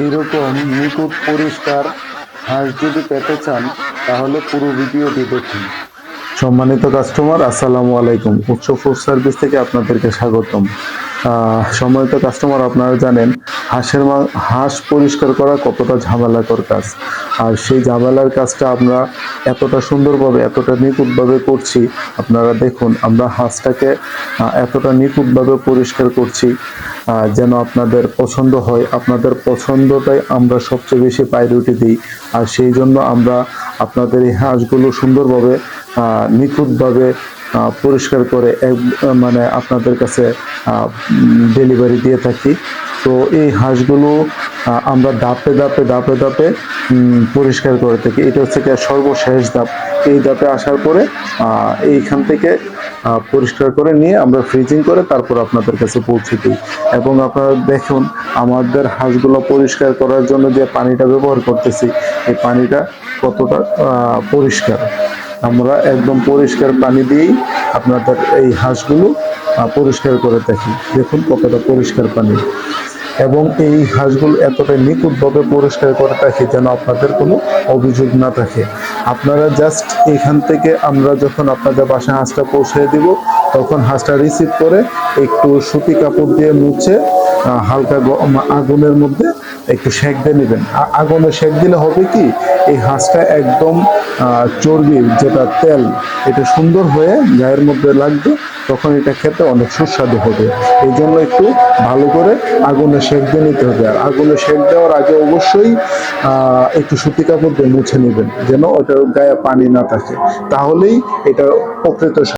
এরকম নিখুঁত পরিষ্কার হাঁস যদি পেতে চান, তাহলে পুরো ভিডিওটি দেখুন। সম্মানিত কাস্টমার আসসালামু আলাইকুম। উৎস ফুড সার্ভিস থেকে আপনাদেরকে স্বাগতম। সম্মানিত কাস্টমার আপনারা জানেন, হাঁসের মা- হাঁস পরিষ্কার করা কতটা ঝামেলাকর কাজ। আর সেই ঝামেলার কাজটা আমরা এতটা সুন্দরভাবে, এতটা নিখুঁতভাবে করছি, আপনারা দেখুন, আমরা হাঁসটাকে এতটা নিখুঁতভাবে পরিষ্কার করছি যেন আপনাদের পছন্দ হয়। আপনাদের পছন্দটাই আমরা সবচেয়ে বেশি প্রায়োরিটি দিই। আর সেই জন্য আমরা আপনাদের এই হাঁসগুলো সুন্দরভাবে নিখুঁতভাবে পরিষ্কার করে মানে আপনাদের কাছে ডেলিভারি দিয়ে থাকি। তো এই হাঁসগুলো আমরা ধাপে ধাপে ধাপে ধাপে পরিষ্কার করে থাকি। এটা হচ্ছে গিয়ে সর্বশেষ ধাপ। এই ধাপে আসার পরে এইখান থেকে পরিষ্কার করে নিয়ে আমরা ফ্রিজিং করে তারপর আপনাদের কাছে পৌঁছে দিই। এবং আপনারা দেখুন, আমাদের হাঁসগুলো পরিষ্কার করার জন্য যে পানিটা ব্যবহার করতেছি, এই পানিটা কতটা পরিষ্কার। আমরা একদম পরিষ্কার পানি দিয়েই আপনাদের এই হাঁসগুলো পরিষ্কার করে থাকি দেখুন কতটা পরিষ্কার পানি। এবং এই হাঁসগুলো এতটাই নিখুঁতভাবে পরিষ্কার করে থাকি যেন আপনাদের কোনো অভিযোগ না থাকে। আপনারা জাস্ট এখান থেকে আমরা যখন আপনাদের বাসায় হাঁসটা পৌঁছে দিব তখন হাঁসটা রিসিভ করে একটু সুতি কাপড় দিয়ে মুছে হালকা আগুনের মধ্যে একটু সেঁক দিয়ে নেবেন। আগুনে সেঁক দিলে হবে কি এই হাঁসটা একদম আহ, চর্বির যেটা তেল এটা সুন্দর হয়ে গায়ের মধ্যে লাগবে তখন এটা খেতে অনেক সুস্বাদু হবে। এই জন্য একটু ভালো করে আগুনে সেঁক দিয়ে নিতে হবে। আর আগুনে সেঁক দেওয়ার আগে অবশ্যই একটু সুতি কাপড় দিয়ে মুছে নেবেন, যেন ওটার গায়ে পানি না থাকে। তাহলেই এটা প্রকৃত